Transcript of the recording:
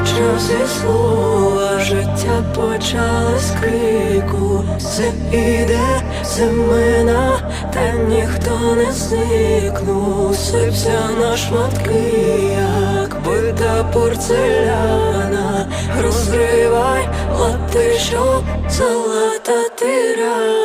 почався слова, життя почалось з крику, все іде, все мина, та ніхто не зникнув, сипся на шматки, як бита порцеляна, розривай лати, що залатати рани.